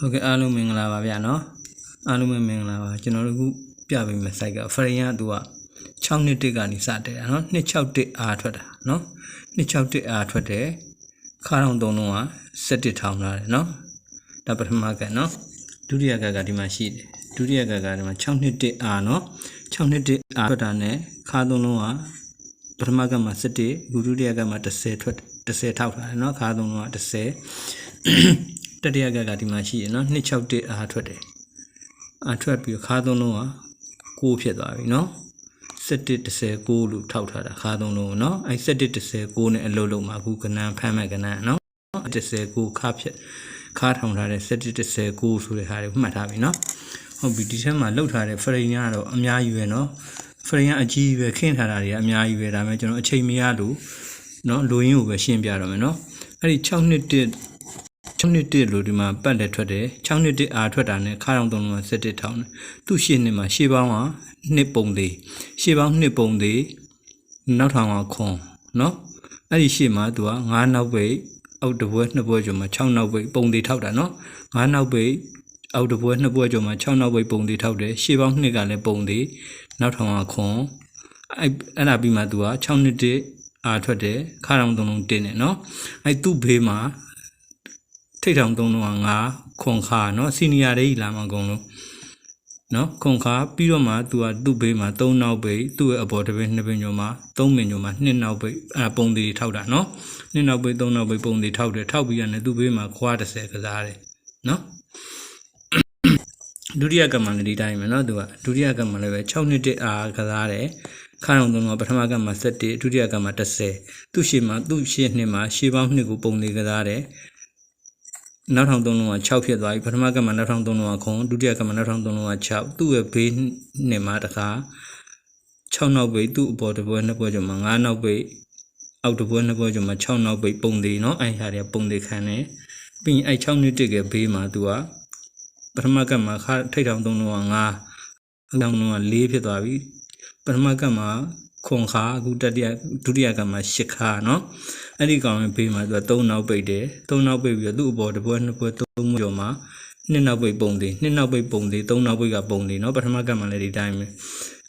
ဟုတ်ကဲ့အားလုံးမင်္ဂလာပါဗျာနော်အားလုံးပဲမင်္ဂလာပါကျွန်တော်တို့ခုပြပေးမယ် site ကဖရိယကသူက6နှစ်တစ်ကနေစတယ်နော်261အားထွက်တာနော်261အားထွက်တယ်ခါတောင်သုံးလုံးက17ထောင်လာတယ်နော်ဒါပထမကနော်ဒုတိယကကဒီမှာရှိတယ်ဒုတိယကကဒီမှာ6နှစ်တစ်အားနော်6နှစ်တစ်အားထွက်တာနဲ့ခါသုံးလုံးကပထမကမှာ17အခုဒုတိယကမှာ10ထွက်10ထောက်ထားတယ်နော်ခါသုံးလုံးက10 တတိယကကဒီမှာရှိရနော်261အားထွက်တယ်အားထွက်ပြီးခါသုံးလုံးက6ဖြစ်သွားပြီနော်1736လို့ထောက်ထားတာခါသုံးလုံးနော်အဲ1736နဲ့အလုပ်လုံးမှာအခုကနန်းဖမ်းမဲ့ကနန်းနော်16ခါဖြစ်ခါထောင်ထားတဲ့1736ဆိုတဲ့ဟာတွေမှတ်ထားပြီနော်ဟုတ်ပြီဒီထဲမှာလောက်ထားတဲ့ဖရိန်ကတော့အများကြီးပဲနော်ဖရိန်ကအကြီးပဲခင်းထားတာတွေကအများကြီးပဲဒါပေမဲ့ကျွန်တော်အချိန်မရလို့နော်လူရင်းကိုပဲရှင်းပြတော့မယ်နော်အဲ့ဒီ6နှစ်တစ် 6နှစ်တစ်လို့ဒီမှာပတ်လက်ထွက်တယ်6နှစ်တစ်အားထွက်တာနဲ့ခါတောင်သုံးလုံး17ထောင်တယ်သူ့ရှင်းနှစ်မှာရှေးပေါင်းကနှစ်ပုံသေးရှေးပေါင်းနှစ်ပုံသေးနောက်ထောင်ကခွန်နော်အဲ့ဒီရှေ့မှာသူက9နောက်ပိတ်အောက်တပွဲနှစ်ပွဲကျော်မှာ6နောက်ပိတ်ပုံသေးထောက်တာနော်9နောက်ပိတ်အောက်တပွဲနှစ်ပွဲကျော်မှာ6နောက်ပိတ်ပုံသေးထောက်တယ်ရှေးပေါင်းနှစ်ကလည်းပုံသေးနောက်ထောင်ကခွန်အဲ့အဲ့ဒါပြီးမှသူက6နှစ်တစ်အားထွက်တယ်ခါတောင်သုံးလုံးတင်းတယ်နော်အဲ့သူ့ဘေးမှာ ထိတ်ထောင်သုံးလုံးက9ခွန်ခါနော်စီနီယာတွေကြီးလာမှာအကုန်လုံးနော်ခွန်ခါပြီးတော့မှသူကသူ့ဘေးမှာ3နောက်ပိတ်သူ့ရဲ့အပေါ်တစ်ပင်နှစ်ပင်ညိုမှာ3ပင်ညိုမှာ2နောက်ပိတ်အဲပုံသေးထောက်တာနော်2နောက်ပိတ်3နောက်ပိတ်ပုံသေးထောက်တယ်ထောက်ပြီးရတယ်သူ့ဘေးမှာခွာ30ကစားတယ်နော်ဒုတိယကမ္မလည်းဒီတိုင်းပဲเนาะသူကဒုတိယကမ္မလည်းပဲ6နှစ်တည်းအားကစားတယ်ခါအောင်သုံးတော့ပထမကမ္မ7ဒုတိယကမ္မ30သူ့ရှေ့မှာသူ့ရှေ့နှစ်မှာရှေ့ပေါင်းနှစ်ကိုပုံသေးကစားတယ် နောက်ထောင်သုံးလုံးက6ဖြစ်သွားပြီပထမကမ္မနောက်ထောင်သုံးလုံးကခွန်ဒုတိယကမ္မနောက်ထောင်သုံးလုံးက6သူ့ရဲ့ဘေးနှစ်မှာတခါ6နောက်ပိတ်သူ့အပေါ်တစ်ပွဲနှစ်ပွဲကျော်မှာ9နောက်ပိတ်အောက်တစ်ပွဲနှစ်ပွဲကျော်မှာ6နောက်ပိတ်ပုံသေးเนาะအဲ့ဟာတွေကပုံသေးခံတယ်ပြီးရင်အဲ့6နှစ်တည်းကဘေးမှာသူက ပထမကပ်မှာခါထိတ်ထောင်သုံးလုံးက9အလောင်းလုံးက4ဖြစ်သွားပြီပထမကပ်မှာခွန်ခါအခုတတိယဒုတိယကပ်မှာ10ခါเนาะ အဲ့ဒီကောင်ရဲ့ဘေးမှာသူက3နောက်ပိတ်တယ်3နောက်ပိတ်ပြီးတော့သူ့အပေါ်တစ်ပွဲနှစ်ပွဲသုံးပွဲကျော်မှာနှစ်နောက်ပိတ်ပုံသေးနှစ်နောက်ပိတ်ပုံသေးသုံးနောက်ပိတ်ကပုံသေးเนาะပထမကပ်မှာလည်းဒီတိုင်းပဲ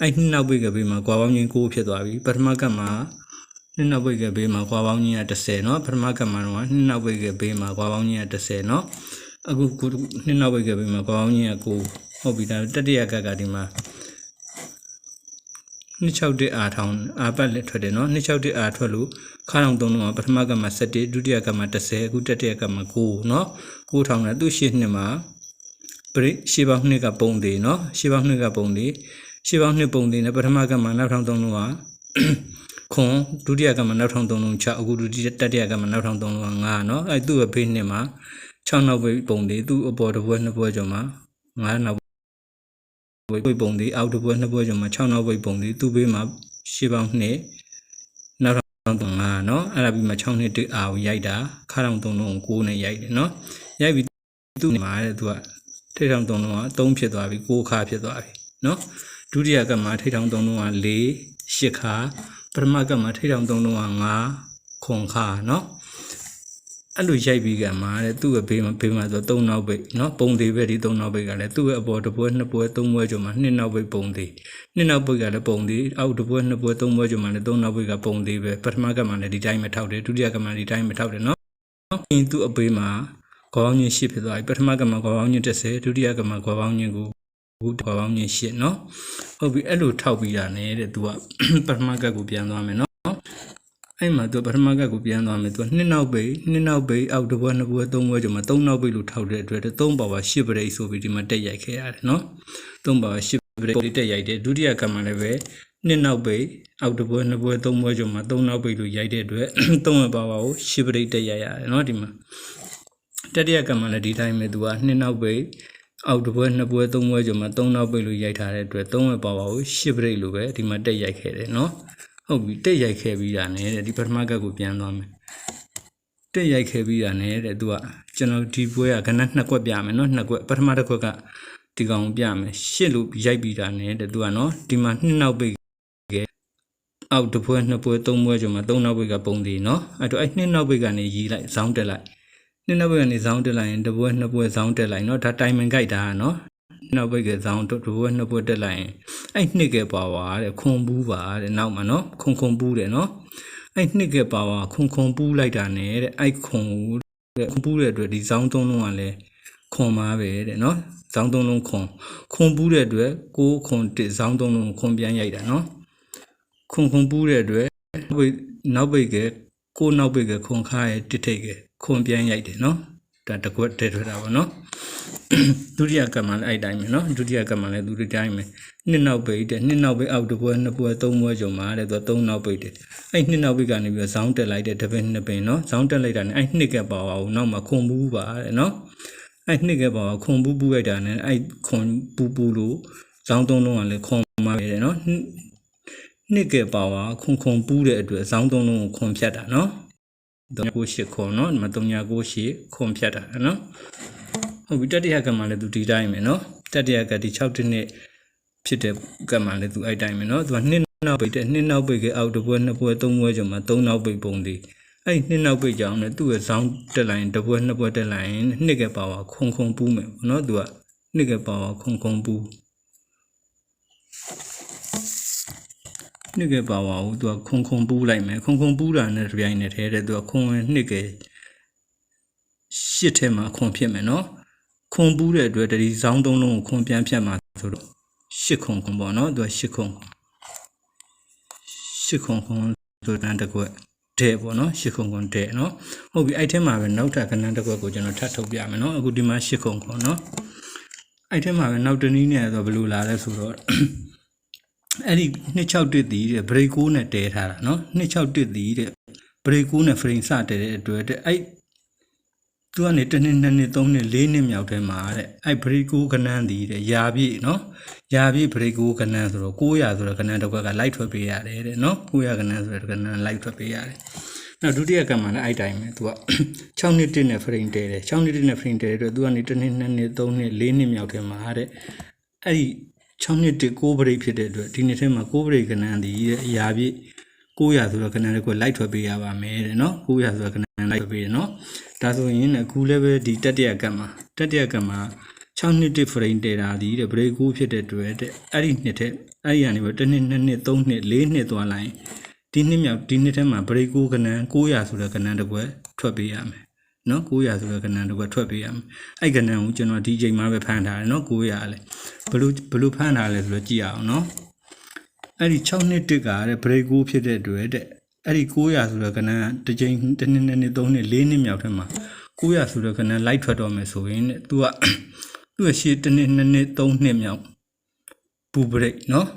အဲ့နှစ်နောက်ပိတ်ကဘေးမှာကွာပေါင်းချင်း9ဖြစ်သွားပြီပထမကပ်မှာနှစ်နောက်ပိတ်ကဘေးမှာကွာပေါင်းချင်းက30เนาะပထမကပ်မှာတော့နှစ်နောက်ပိတ်ကဘေးမှာကွာပေါင်းချင်းက30เนาะ အခုကိုနှစ်နောက်ပိတ်ကပြီးမှာကောင်းကြီးကကိုဟုတ်ပြီဒါတတိယကကဒီမှာ 261အားထောင်အားပတ်လက်ထွက်တယ်နော်261အားထွက်လို့ခါအောင်သုံးလုံးကပထမကမှ7ဒုတိယကမှ30အခုတတိယကမှ9နော်9ထောင်နဲ့သူ့ရှေ့နှစ်မှာပရိရှေ့ပေါင်းနှစ်ကပုံသေးနော်ရှေ့ပေါင်းနှစ်ကပုံသေးရှေ့ပေါင်းနှစ်ပုံသေးနဲ့ပထမကမှနောက်ထောင်သုံးလုံးကခွန်ဒုတိယကမှနောက်ထောင်သုံးလုံး6အခုဒုတိယတတိယကမှနောက်ထောင်သုံးလုံးက9နော်အဲသူ့ရဲ့ဘေးနှစ်မှာ6နောက်ပိတ်ပုံသေးသူ့အပေါ်တစ်ပွဲနှစ်ပွဲကျော်မှာ9နောက် ပိတ်ပုံသေးအောက်တစ်ပွဲနှစ်ပွဲကျော်မှာ6နောက်ပိတ်ပုံသေးသူ့ဘေးမှာရှေ့ပေါင်းနှစ်နောက်ထောင်သုံး9เนาะအဲ့ဒါပြီးမှ6နှစ်တိအာကိုရိုက်တာခါထောင်သုံးလုံးကို9နဲ့ရိုက်တယ်เนาะရိုက်ပြီးသူ့မှာတဲ့သူကထိထောင်သုံးလုံးက3ဖြစ်သွားပြီ9ခါဖြစ်သွားပြီเนาะဒုတိယကမှထိထောင်သုံးလုံးက4 8ခါပထမကမှထိထောင်သုံးလုံးက5ခွန်ခါเนาะ အဲ့လိုရိုက်ပြီးကမှတဲ့သူ့ရဲ့ဘေးမှာဘေးမှာဆိုတော့၃နောက်ပိတ်နော်ပုံသေးပဲဒီ၃နောက်ပိတ်ကလည်းသူ့ရဲ့အပေါ်တစ်ပွဲနှစ်ပွဲသုံးပွဲကျော်မှာနှစ်နောက်ပိတ်ပုံသေးနှစ်နောက်ပိတ်ကလည်းပုံသေးအောက်တစ်ပွဲနှစ်ပွဲသုံးပွဲကျော်မှာလည်း၃နောက်ပိတ်ကပုံသေးပဲပထမကမှလည်းဒီတိုင်းမထောက်တယ်ဒုတိယကမှဒီတိုင်းမထောက်တယ်နော်အင်းသူ့အဘေးမှာခေါင်းညင်းရှိဖြစ်သွားပြီပထမကမှခေါင်းညင်း30ဒုတိယကမှခေါင်းညင်းကိုဘူးခေါင်းညင်းရှစ်နော်ဟုတ်ပြီအဲ့လိုထောက်ပြီးတာနဲ့တဲ့သူကပထမကကိုပြန်သွားမယ်နော် အဲ့မှာသူပထမကကိုပြန်သွားမယ်သူနှစ်နောက်ပိတ်နှစ်နောက်ပိတ်အောက်တစ်ဘွဲ့နှစ်ဘွဲ့သုံးဘွဲ့ကျော်မှာသုံးနောက်ပိတ်လို့ထောက်တဲ့အတွက်သုံးပါပါရှစ်ပရိတ်ဆိုပြီးဒီမှာတက်ရိုက်ခဲ့ရတယ်နော်သုံးပါပါရှစ်ပရိတ်တက်ရိုက်တယ်ဒုတိယကမှလည်းပဲနှစ်နောက်ပိတ်အောက်တစ်ဘွဲ့နှစ်ဘွဲ့သုံးဘွဲ့ကျော်မှာသုံးနောက်ပိတ်လို့ရိုက်တဲ့အတွက်သုံးပါပါကိုရှစ်ပရိတ်တက်ရိုက်ရတယ်နော်ဒီမှာတတိယကမှလည်းဒီတိုင်းပဲသူကနှစ်နောက်ပိတ်အောက်တစ်ဘွဲ့နှစ်ဘွဲ့သုံးဘွဲ့ကျော်မှာသုံးနောက်ပိတ်လို့ရိုက်ထားတဲ့အတွက်သုံးပါပါကိုရှစ်ပရိတ်လို့ပဲဒီမှာတက်ရိုက်ခဲ့တယ်နော် ဟုတ်ပြီတက်ရိုက်ခဲ့ပြီးတာနဲ့တဲ့ဒီပထမကတ်ကိုပြန်သွားမယ်တက်ရိုက်ခဲ့ပြီးတာနဲ့တဲ့သူကကျွန်တော်ဒီပွဲကကနက်နှစ်ကွက်ပြမယ်နော်နှစ်ကွက်ပထမတစ်ခွက်ကဒီကောင်ပြမယ်ရှစ်လို့ရိုက်ပြီးတာနဲ့တဲ့သူကနော်ဒီမှာနှစ်နောက်ပိတ်ကအောက်တစ်ပွဲနှစ်ပွဲသုံးပွဲကျော်မှာသုံးနောက်ပိတ်ကပုံသေးနော်အဲ့တော့အဲ့နှစ်နောက်ပိတ်ကနေရီးလိုက်ဇောင်းတက်လိုက်နှစ်နောက်ဘက်ကနေဇောင်းတက်လိုက်ရင်တစ်ပွဲနှစ်ပွဲဇောင်းတက်လိုက်နော်ဒါတိုင်မင်ကြိုက်တာနော် နောက်ဘက်ကဇောင်းတစ်ပွဲနှစ်ပွဲတက်လိုက်ရင်အဲ့နှစ်ကပါဝါတဲ့ခွန်ဘူးပါတဲ့နောက်မှာနော်ခွန်ခွန်ဘူးတယ်နော်အဲ့နှစ်ကပါဝါခွန်ခွန်ဘူးလိုက်တာနဲ့တဲ့အဲ့ခွန်တဲ့ခွန်ဘူးတဲ့အတွက်ဒီဇောင်းသုံးလုံးကလည်းခွန်ပါပဲတဲ့နော်ဇောင်းသုံးလုံးခွန်ခွန်ဘူးတဲ့အတွက်ကိုခွန်တစ်ဇောင်းသုံးလုံးခွန်ပြန်ရိုက်တာနော်ခွန်ခွန်ဘူးတဲ့အတွက်ဘိတ်နောက်ဘက်ကကိုနောက်ဘက်ကခွန်ခါရဲ့တစ်ထိတ်ကခွန်ပြန်ရိုက်တယ်နော် ကတကွက်တည်းထွက်တာပေါ့နော်ဒုတိယကံမှလည်းအဲ့တိုင်းပဲနော်ဒုတိယကံမှလည်းသူဒီတိုင်းပဲနှစ်နောက်ပိတ်တယ်နှစ်နောက်ပိတ်အောက်တစ်ပွဲနှစ်ပွဲသုံးပွဲကြုံမှာတဲ့သူကသုံးနောက်ပိတ်တယ်အဲ့နှစ်နောက်ပိတ်ကနေပြီးတော့ဇောင်းတက်လိုက်တဲ့တပင်းနှစ်ပင်းနော်ဇောင်းတက်လိုက်တာနဲ့အဲ့နှစ်ကပါပါဘူးနောက်မှာခွန်ဘူးပါတဲ့နော်အဲ့နှစ်ကပါပါခွန်ဘူးပူးလိုက်တာနဲ့အဲ့ခွန်ပူပူလို့ဇောင်းသုံးလုံးကလည်းခွန်မှာပဲတဲ့နော်နှစ်ကပါပါခွန်ခွန်ပူးတဲ့အတွက်ဇောင်းသုံးလုံးကိုခွန်ဖြတ်တာနော် 398ခွန်เนาะဒီမှာ398ခွန်ဖြတ်တာเนาะ ဟုတ်ပြီတတိယကမ္မလည်းသူဒီတိုင်းပဲเนาะတတိယကဒီ6တစ်နှစ်ဖြစ်တဲ့ကမ္မလည်းသူအဲ့တိုင်းပဲเนาะသူကနှစ်နောက်ပိတ်တဲ့နှစ်နောက်ပိတ်ကအောက်တစ်ပွဲနှစ်ပွဲသုံးပွဲကျော်မှာသုံးနောက်ပိတ်ပုံဒီအဲ့နှစ်နောက်ပိတ်ကြောင်လည်းသူ့ရဲ့ဇောင်းတက်လိုက်ရင်တစ်ပွဲနှစ်ပွဲတက်လိုက်ရင်နှစ်ကပါဝါခုံခုံပူးမယ်ပေါ့เนาะသူကနှစ်ကပါဝါခုံခုံပူး နှစ်ကပါဝါကိုသူကခုံခုံပူးလိုက်မယ်ခုံခုံပူးတာနဲ့တပြိုင်နက်တည်းတည်းသူကခုံဝင်နှစ်ကရှစ်ထဲမှာခုံဖြစ်မယ်နော်ခုံပူးတဲ့အတွက်တတိဆောင်းသုံးလုံးကိုခုံပြန်ဖြတ်မှာဆိုတော့ရှစ်ခုံခုံပေါ့နော်သူကရှစ်ခုံရှစ်ခုံခုံဆိုတဲ့တကွက်တဲ့ပေါ့နော်ရှစ်ခုံခုံတဲ့နော်ဟုတ်ပြီအဲ့ထဲမှာပဲနောက်ထပ်ကဏ္ဍတစ်ခွက်ကိုကျွန်တော်ထပ်ထုတ်ပြမယ်နော်အခုဒီမှာရှစ်ခုံခုံနော်အဲ့ထဲမှာပဲနောက်တနည်းနဲ့ဆိုဘယ်လိုလာလဲဆိုတော့ အဲ့ဒီ261တီးတဲ့ break 6နဲ့တဲထားတာနော်261တီးတဲ့ break 6နဲ့ frame စတဲတဲ့အတွက်တဲ့အဲ့သူကနေတစ်နှစ်နှစ်နှစ်သုံးနှစ်လေးနှစ်မြောက်ထဲမှာတဲ့အဲ့ဘရိကိုကနန်းတည်တဲ့ယာပြည့်နော်ယာပြည့်ဘရိကိုကနန်းဆိုတော့900ဆိုတော့ကနန်းတစ်ခွက်ကလိုက်ထွက်ပေးရတယ်တဲ့နော်900ကနန်းဆိုတော့ကနန်းလိုက်ထွက်ပေးရတယ်နောက်ဒုတိယကမှလည်းအဲ့တိုင်းပဲသူက6နှစ်တစ်နဲ့ frame တဲတယ်6နှစ်တစ်နဲ့ frame တဲတဲ့အတွက်သူကနေတစ်နှစ်နှစ်နှစ်သုံးနှစ်လေးနှစ်မြောက်ထဲမှာတဲ့အဲ့ဒီ 6နှစ်တစ်9ဘရိဖြစ်တဲ့အတွက်ဒီနှစ်ထဲမှာ9ဘရိကနန်းတည်တဲ့အရာပြည့်900ဆိုတော့ကနန်းတစ်ခွက်လိုက်ထွက်ပေးရပါမယ်တဲ့နော်900ဆိုတော့ကနန်းလိုက်ထွက်ပေးတယ်နော်ဒါဆိုရင်အခုလည်းပဲဒီတတိယကတ်မှာတတိယကတ်မှာ6နှစ်တစ် frame တည်တာဒီတဲ့ break 9ဖြစ်တဲ့တွေ့တဲ့အဲ့ဒီနှစ်ထက်အဲ့ဒီကနေပဲတစ်နှစ်နှစ်နှစ်သုံးနှစ်လေးနှစ်သွားလိုက်ဒီနှစ်မြောက်ဒီနှစ်ထဲမှာ break 9ကဏ္ဍ900ဆိုတဲ့ကဏ္ဍတစ်ခွက်ထွက်ပေးရမယ် နော်900ဆိုတဲ့ကဏ္ဍတစ်ခွက်ထွက်ပေးရမယ်အဲ့ကဏ္ဍကိုကျွန်တော်ဒီချိန်မှာပဲဖန်ထားတယ်နော်900လဲဘလို့ဘလို့ဖန်ထားလဲဆိုတော့ကြည့်အောင်နော်အဲ့ဒီ6နှစ်တစ်ကတဲ့ break 9ဖြစ်တဲ့တွေ့တဲ့အဲ့ဒီ900ဆိုတဲ့ကဏ္ဍတစ်ချိန်တစ်နှစ်နှစ်နှစ်သုံးနှစ်လေးနှစ်မြောက်ထဲမှာ900ဆိုတဲ့ကဏ္ဍလိုက်ထွက်တော့မယ်ဆိုရင်တဲ့ तू ကသူ့ရဲ့ရှေ့တစ်နှစ်နှစ်နှစ်သုံးနှစ်မြောက်ပူဘရိတ်နော်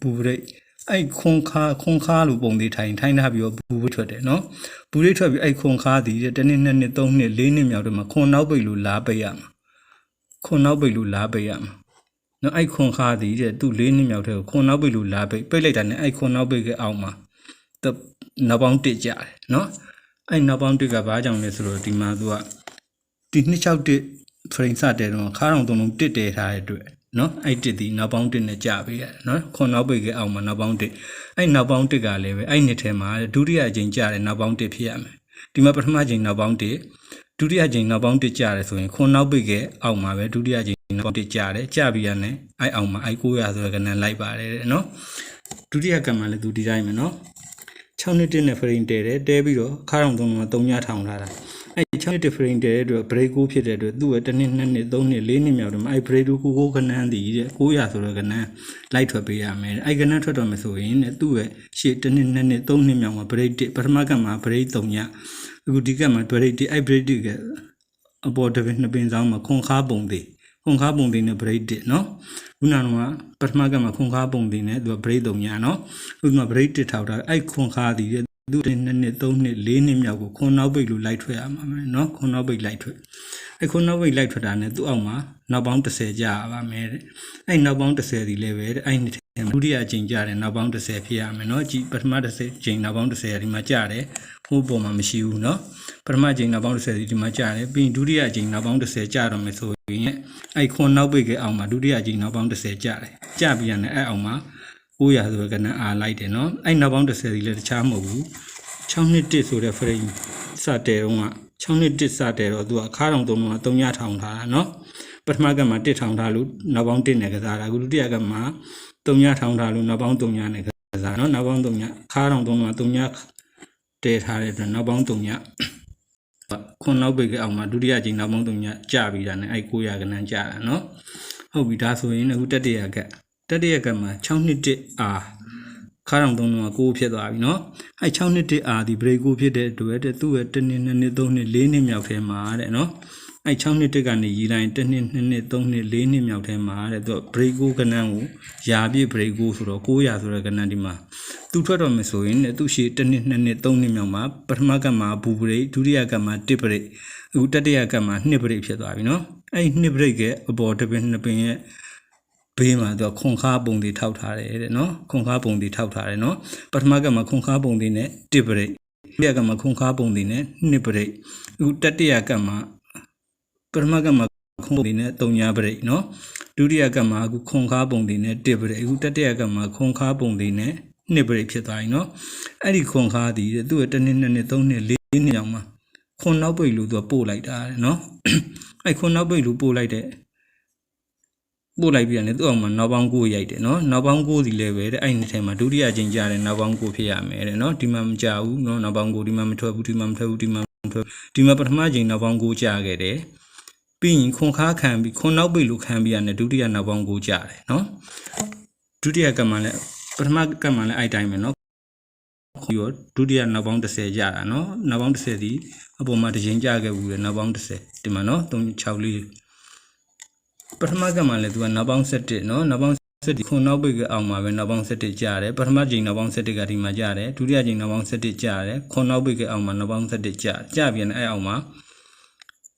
ပူဘရိတ် အဲ့ခွန်ခါခွန်ခါလို့ပုံသေးထိုင်ထိုင်ထားပြီးတော့ပူဘရိတ်ထွက်တယ်နော်ပူဘရိတ်ထွက်ပြီးအဲ့ခွန်ခါတည်တဲ့တစ်နှစ်နှစ်နှစ်သုံးနှစ်လေးနှစ်မြောက်ထဲမှာခွန်နောက်ပိတ်လို့လာပိတ်ရမှာခွန်နောက်ပိတ်လို့လာပိတ်ရမှာနော်အဲ့ခွန်ခါတည်တဲ့သူ့လေးနှစ်မြောက်ထဲကိုခွန်နောက်ပိတ်လို့လာပိတ်ပိတ်လိုက်တာနဲ့အဲ့ခွန်နောက်ပိတ်ကအောက်မှာတနောက်ပေါင်းတစ်ကြတယ်နော်အဲ့နောက်ပေါင်းတစ်ကဘာကြောင့်လဲဆိုတော့ဒီမှာသူကဒီ261 frame စတဲ့တော့ခါအောင်သုံးလုံးတစ်တဲထားတဲ့အတွက် နော်အဲ့တစ်ဒီနောက်ပေါင်းတစ်နဲ့ကြပေးရတယ်နော်ခွန်နောက်ပိတ်ကအောက်မှာနောက်ပေါင်းတစ်အဲ့နောက်ပေါင်းတစ်ကလည်းပဲအဲ့နှစ်ထဲမှာဒုတိယအကြိမ်ကြတယ်နောက်ပေါင်းတစ်ဖြစ်ရမယ်ဒီမှာပထမအကြိမ်နောက်ပေါင်းတစ်ဒုတိယအကြိမ်နောက်ပေါင်းတစ်ကြတယ်ဆိုရင်ခွန်နောက်ပိတ်ကအောက်မှာပဲဒုတိယအကြိမ်နောက်ပေါင်းတစ်ကြတယ်ကြပြီးရနဲ့အဲ့အောက်မှာအဲ့900ဆိုတဲ့ကဏ္ဍလိုက်ပါတယ်တဲ့နော်ဒုတိယကံမှာလည်းသူဒီတိုင်းပဲနော်6နှစ်တစ်နဲ့ frame တဲတယ်တဲပြီးတော့ခါအောင်သုံးလုံးက3ညထောင်လာတာ အဲ့ channel different တဲ့အတွက် break ကိုဖြစ်တဲ့အတွက်သူ့ရဲ့တစ်နှစ်နှစ်နှစ်သုံးနှစ်လေးနှစ်မြောက်တော့အဲ့ break ကိုကိုကနန်းတည်တဲ့900ဆိုတော့ကနန်း light ထွက်ပေးရမယ်အဲ့ကနန်းထွက်တော့မဆိုရင်သူ့ရဲ့ရှေ့တစ်နှစ်နှစ်နှစ်သုံးနှစ်မြောက်မှာ break 1ပထမကမှာ break 3ညအခုဒီကမှာ break 1အဲ့ break 1ကအပေါ်တစ်ပင်နှစ်ပင်ဆောင်မှာခွန်ခါပုံသေးခွန်ခါပုံသေးနဲ့ break 1နော်ခုနကပထမကမှာခွန်ခါပုံသေးနဲ့သူက break 3ညနော်အခုက break 1ထောက်တာအဲ့ခွန်ခါတည်တဲ့ သူတွေနှစ်နှစ်သုံးနှစ်လေးနှစ်မြောက်ကိုခွန်နောက်ပိတ်လို့လိုက်ထွက်ရမှာမယ်နော်ခွန်နောက်ပိတ်လိုက်ထွက်အဲခွန်နောက်ပိတ်လိုက်ထွက်တာနဲ့သူ့အောက်မှာနောက်ပေါင်း30ကြာပါမယ်တဲ့အဲနောက်ပေါင်း30ဒီလည်းပဲတဲ့အဲနှစ်ထဲဒုတိယအကြိမ်ကြာတယ်နောက်ပေါင်း30ဖြစ်ရမယ်နော်ကြည်ပထမ30ကြိမ်နောက်ပေါင်း30ရာဒီမှာကြာတယ်ဟိုပုံမှာမရှိဘူးနော်ပထမကြိမ်နောက်ပေါင်း30ဒီဒီမှာကြာတယ်ပြီးရင်ဒုတိယကြိမ်နောက်ပေါင်း30ကြာတော့မယ်ဆိုရင်အဲခွန်နောက်ပိတ်ကအောက်မှာဒုတိယကြိမ်နောက်ပေါင်း30ကြာတယ်ကြာပြီးရတယ်အဲအောက်မှာ 900ဆိုတော့ကဏ္ဍအားလိုက်တယ်နော်အဲ့နောက်ပေါင်း30ဒီလည်းတခြားမဟုတ်ဘူး621ဆိုတဲ့ frame စတဲ့တုန်းက621စတဲ့တော့သူကအခါတောင်တုံးက3ရထောင်ထားတာနော်ပထမကမှာ1ထောင်ထားလို့နောက်ပေါင်း1နဲ့ကစားတာအခုဒုတိယကမှာ3ရထောင်ထားလို့နောက်ပေါင်း3ရနဲ့ကစားနော်နောက်ပေါင်း3ရအခါတောင်တုံးက3ရတဲထားတဲ့အတွက်နောက်ပေါင်း3ရခွန်နောက်ပိတ်ကအောင်မှာဒုတိယကြိမ်နောက်ပေါင်း3ရကြပြီးတာ ਨੇ အဲ့900ကဏ္ဍကြတာနော်ဟုတ်ပြီဒါဆိုရင်အခုတတိယက တတိယကမှ6နှစ်တစ်အာခါတောင်သုံးလုံးက9ဖြစ်သွားပြီเนาะအဲ့6နှစ်တစ်အာဒီ break 9ဖြစ်တဲ့အတွက်တဲ့သူ့ရဲ့1နှစ်2နှစ်3နှစ်4နှစ်မြောက်ထဲမှာတဲ့เนาะအဲ့6နှစ်တစ်ကနေရီတိုင်း1နှစ်2နှစ်3နှစ်4နှစ်မြောက်ထဲမှာတဲ့သူက break 9ကနန်းကိုယာပြည့် break 9ဆိုတော့900ဆိုတဲ့ကနန်းဒီမှာသူထွက်တော့မယ်ဆိုရင်တဲ့သူရှိ1နှစ်2နှစ်3နှစ်မြောက်မှာပထမကမှာဘူ break ဒုတိယကမှာ1 break အခုတတိယကမှာ2 break ဖြစ်သွားပြီเนาะအဲ့2 break ရဲ့အပေါ်တစ်ပင်နှစ်ပင်ရဲ့ ဘေးမှာသူကခွန်ခါပုံတွေထောက်ထားတယ်တဲ့နော်ခွန်ခါပုံတွေထောက်ထားတယ်နော်ပထမကမှာခွန်ခါပုံတွေနဲ့1 break ဒုတိယကမှာခွန်ခါပုံတွေနဲ့2 break အခုတတိယကမှာပထမကမှာခွန်ပုံတွေနဲ့3ညာ break နော်ဒုတိယကမှာအခုခွန်ခါပုံတွေနဲ့1 break အခုတတိယကမှာခွန်ခါပုံတွေနဲ့2 break ဖြစ်သွားပြီနော်အဲ့ဒီခွန်ခါဒီတဲ့သူ့ရဲ့1နှစ်2နှစ်3နှစ်4နှစ်အောင်မှာခွန်နောက်ပိတ်လို့သူကပို့လိုက်တာတဲ့နော်အဲ့ခွန်နောက်ပိတ်လို့ပို့လိုက်တဲ့ ပို့လိုက်ပြန်တယ်သူ့အောင်မှာနောက်ပေါင်း9ရိုက်တယ်နော်နောက်ပေါင်း9စီလည်းပဲတဲ့အဲ့ဒီထဲမှာဒုတိယချင်းကြားတယ်နောက်ပေါင်း9ဖြစ်ရမယ်တဲ့နော်ဒီမှာမကြဘူးနော်နောက်ပေါင်း9ဒီမှာမထွက်ဘူးဒီမှာမထွက်ဘူးဒီမှာမထွက်ဒီမှာပထမချင်းနောက်ပေါင်း9ကြားခဲ့တယ်ပြီးရင်ခွန်ခါခံပြီးခွန်နောက်ပိတ်လို့ခံပြီးရတယ်ဒုတိယနောက်ပေါင်း9ကြားတယ်နော်ဒုတိယကမှလည်းပထမကမှလည်းအဲ့တိုင်းပဲနော်ပြီးတော့ဒုတိယနောက်ပေါင်း30ကြာတာနော်နောက်ပေါင်း30ဒီအပေါ်မှာတစ်ချိန်ကြာခဲ့ဘူးလေနောက်ပေါင်း30ဒီမှာနော်3 6လေး ပထမကမှလည်းသူကနောက်ပေါင်း17နော်နောက်ပေါင်း17ခုနောက်ပိတ်ကအောင်မှာပဲနောက်ပေါင်း17ကြားတယ်ပထမကြိမ်နောက်ပေါင်း17ကဒီမှာကြားတယ်ဒုတိယကြိမ်နောက်ပေါင်း17ကြားတယ်ခုနောက်ပိတ်ကအောင်မှာနောက်ပေါင်း17ကြားကြပြန်အဲ့အောင်မှာ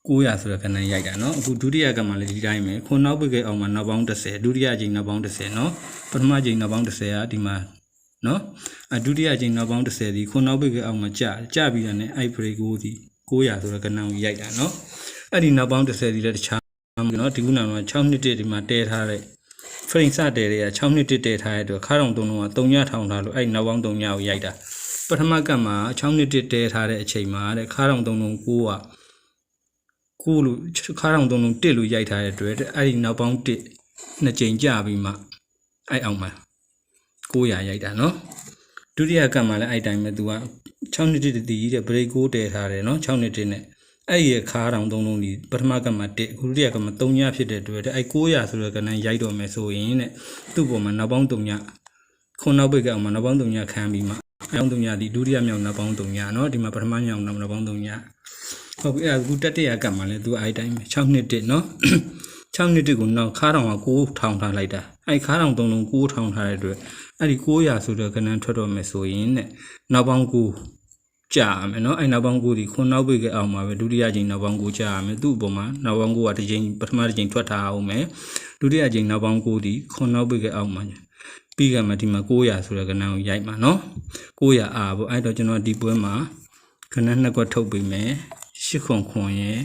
900ဆိုတဲ့ခဏရိုက်တာနော်အခုဒုတိယကမှလည်းဒီတိုင်းပဲခုနောက်ပိတ်ကအောင်မှာနောက်ပေါင်း10ဒုတိယကြိမ်နောက်ပေါင်း10နော်ပထမကြိမ်နောက်ပေါင်း10ကဒီမှာနော်အဒုတိယကြိမ်နောက်ပေါင်း10ဒီခုနောက်ပိတ်ကအောင်မှာကြကြပြီးတဲ့ ਨੇ အဲ့ break ကိုဒီ900ဆိုတဲ့ခဏကိုရိုက်တာနော်အဲ့ဒီနောက်ပေါင်း10ဒီလည်းတခြား နော်ဒီခုနက6နှစ်တည်းဒီမှာတဲထားတဲ့ frame စတဲတွေက6နှစ်တည်းတဲထားတဲ့အတွက်ခါတော်တုံးက3ညထောင်ထားလို့အဲ့နောက်ပေါင်း3ညကိုရိုက်တာပထမကတ်မှာ6နှစ်တည်းတဲထားတဲ့အချိန်မှာတဲ့ခါတော်တုံးလုံး9ကကိုလို့ခါတော်တုံးလုံး1လို့ရိုက်ထားတဲ့အတွက်အဲ့ဒီနောက်ပေါင်း1နှစ်ချိန်ကြာပြီးမှအဲ့အောင်မှာ900ရိုက်တာနော်ဒုတိယကတ်မှာလည်းအဲ့တိုင်းပဲ तू က6နှစ်တည်းတည်တဲ့ break ကိုတဲထားတယ်နော်6နှစ်တည်းနဲ့ အဲ့ဒီခါတောင်သုံးလုံးဒီပထမကမှ1အခုဒုတိယကမှ3ညဖြစ်တဲ့အတွက်အဲ့900ဆိုတဲ့ကဏ္ဍရိုက်တော့မယ်ဆိုရင်တဲ့သူ့ပေါ်မှာနောက်ပေါင်း3ညခုနောက်ပိတ်ကအောင်မှာနောက်ပေါင်း3ညခံပြီးမှနောက်3ညဒီဒုတိယမြောက်နောက်ပေါင်း3ညเนาะဒီမှာပထမမြောက်နောက်ပေါင်း3ညဟုတ်ပြီအဲ့အခုတတိယကမှလည်းသူအဲ့တိုင်းပဲ6နှစ်တစ်เนาะ6နှစ်တစ်ကိုနောက်ခါတောင်က9ထောင်ထားလိုက်တာအဲ့ခါတောင်သုံးလုံး9ထောင်ထားတဲ့အတွက်အဲ့ဒီ900ဆိုတဲ့ကဏ္ဍထွက်တော့မယ်ဆိုရင်တဲ့နောက်ပေါင်း9 ကြာရမယ်နော်အဲ့နောက်ပေါင်းကိုဒီခုနောက်ပိတ်ကအောင်မှာပဲဒုတိယကြိမ်နောက်ပေါင်းကိုကြာရမယ်သူ့အပေါ်မှာနောက်ပေါင်းကိုကတစ်ကြိမ်ပထမတစ်ကြိမ်ထွက်ထားအောင်မယ်ဒုတိယကြိမ်နောက်ပေါင်းကိုဒီခုနောက်ပိတ်ကအောင်မှာပြီးကမှဒီမှာ900ဆိုတဲ့ကဏ္ဍကိုရိုက်မှာနော်900အာပေါ့အဲ့တော့ကျွန်တော်ဒီပွဲမှာကဏ္ဍနှစ်ခွက်ထုတ်ပေးမယ်8ခွန်ခွန်ရဲ့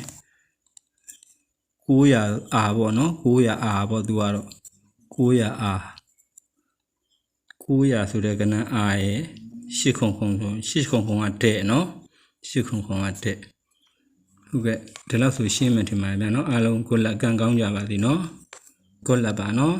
900အာပေါ့နော်900အာပေါ့သူကတော့900အာ900ဆိုတဲ့ကဏ္ဍအာရဲ့ ရှစ်ခုံခုံဆိုရှစ်ခုံခုံကတဲ့နော်ရှစ်ခုံခုံကတဲ့ဟုတ်ကဲ့ဒီလောက်ဆိုရှင်းမယ်ထင်ပါတယ်ဗျာနော်အားလုံးကိုလက်ကံကောင်းကြပါစေနော်ကိုလက်ပါနော်